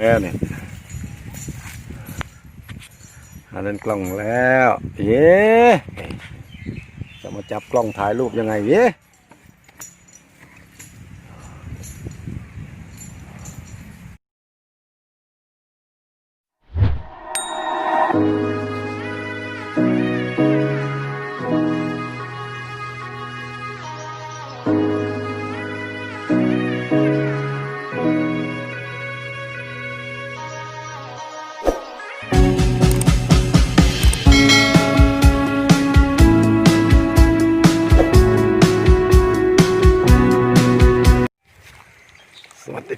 แล้วเนี่ยหาเล่นกล้องแล้ว เย้จะมาจับกล้องถ่ายรูปยังไงเย้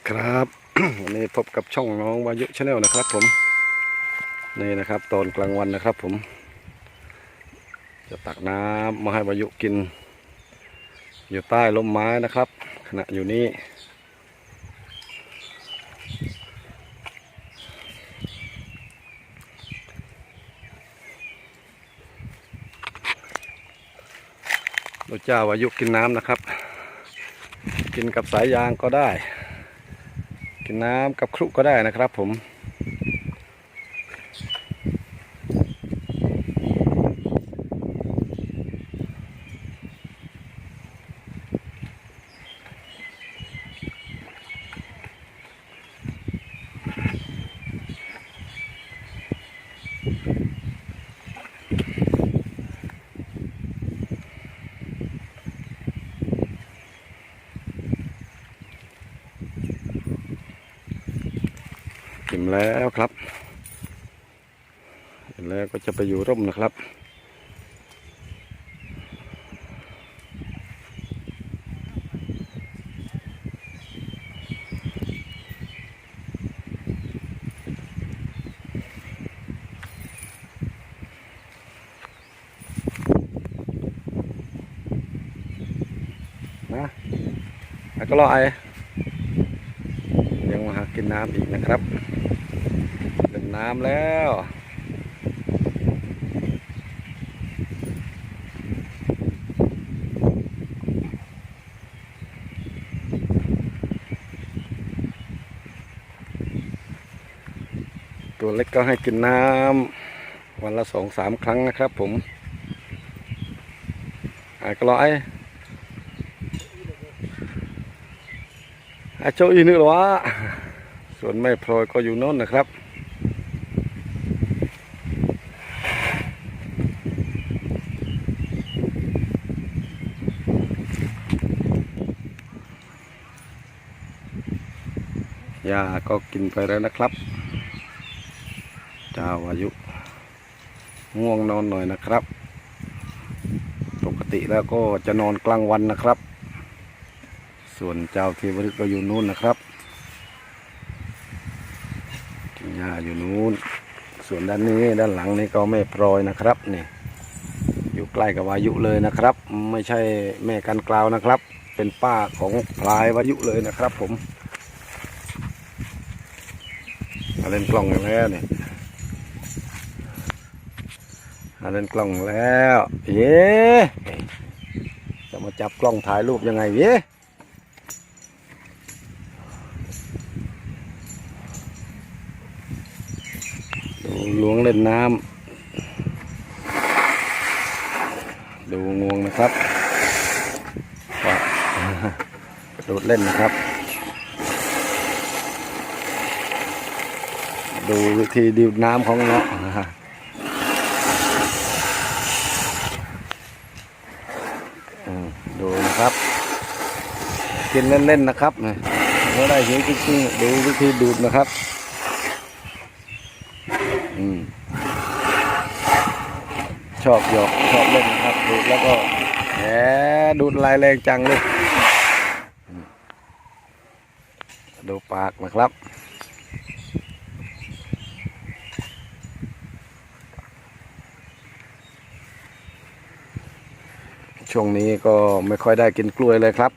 ครับวันนี้พบกับช่องน้องวายุชาแนลนะครับ ผมนี่นะครับ ตอนกลางวันนะครับ ผม จะตักน้ำมาให้วายุกิน อยู่ใต้ร่มไม้นะครับ ขณะอยู่นี่เราเจ้าวายุกินน้ำนะครับ กินกับสายยางก็ได้ กินน้ำกับครุก็ได้นะครับผม แล้วครับเห็นแล้วก็จะไปอยู่ร่มนะครับ นะแล้วก็รอไอยังมาหากินน้ำอีกนะครับ น้ำแล้วตัวเล็กก็ให้กินน้ำวันละสองสามครั้งนะครับผมไอ้ก็รอไอ้ไอ้โจอีนึกหรอวะส่วนแม่พลอยก็อยู่โน่นนะครับ ยาก็กินไปแล้วนะครับเจ้าอายุง่วงนอนหน่อยนะครับ ปกติแล้วก็จะนอนกลางวันนะครับ ส่วนเจ้าเทวฤทธิ์ก็อยู่นู่นนะครับกินหญ้าอยู่นู้น ส่วนด้านนี้ด้านหลังนี่ก็แม่พลอยนะครับนี่อยู่ใกล้กับวายุเลยนะครับ ไม่ใช่แม่กันกลาวนะครับ เป็นป้าของพลายวายุเลยนะครับผมมา เล่นกล้องแล้วเนี่ยมาเล่นกล้องแล้ว เย้จะมาจับกล้องถ่ายรูปยังไงเย้ดูหลวงเล่นน้ำดูงวงนะครับว่ากระโดดเล่นนะครับ ดูวิธีดิวน้ำของเนาะดูนะครับ กินเล่นๆนะครับเนี่ยไม่ได้เห็นจริงๆดูวิธีดูดนะครับอืมชอบหยอกชอบเล่นนะครับ ดูดแล้วก็แหมดูดลายแรงจังเลยดูปากนะครับ ช่วงนี้ก็ไม่ค่อยได้กินกล้วยเลยครับ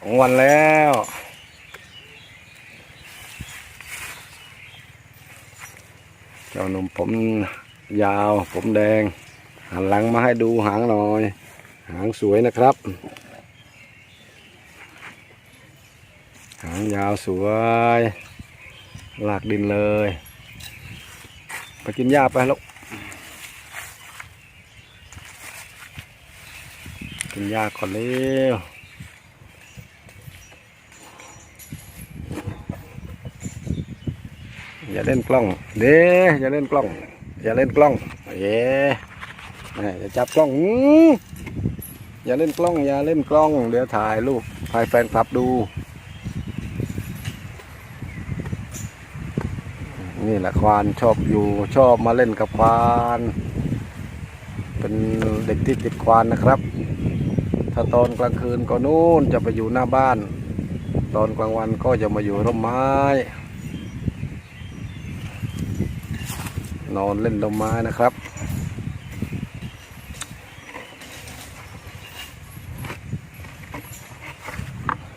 ของวันแล้วเจ้าหนุ่มผมยาว ผมแดง หันหลังมาให้ดูหางหน่อย หางสวยนะครับ หางยาวสวยลากดินเลย ไปกินหญ้าไปลูก กินหญ้าก่อนเร็วอย่าเล่นกล้อง เด้อย่าเล่นกล้อง อย่าเล่นกล้องเย้นี่อย่าจับกล้องอื้ออย่าเล่นกล้อง อย่าเล่นกล้อง เดี๋ยวถ่ายรูปถ่ายแฟนคลับดู นี่แหละควานชอบอยู่ชอบมาเล่นกับควาน เป็นเด็กที่ติดควานนะครับ ถ้าตอนกลางคืนก็นู่นจะไปอยู่หน้าบ้าน ตอนกลางวันก็จะมาอยู่ร่มไม้ นอนเล่นร่มไม้นะครับ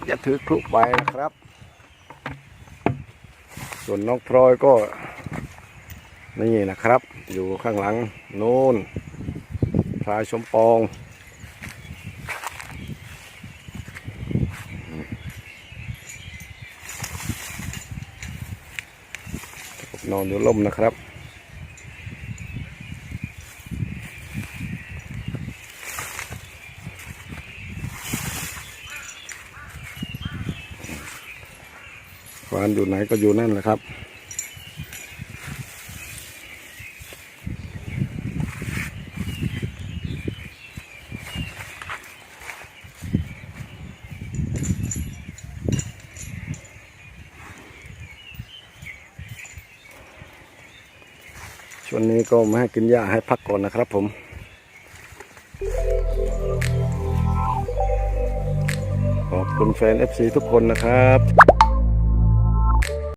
อย่าถือคลุไปนะครับ ส่วนน้องพลอยก็นี่นะครับ อยู่ข้างหลัง โน่นพลายชมปอง อนอยู่ล่มนะครับ ควานอยู่ไหนก็อยู่นั่นแหละครับ ช่วงนี้ก็ไม่ให้กินหญ้าให้พักก่อนนะครับผมขอบคุณแฟน FC ทุกคนนะครับ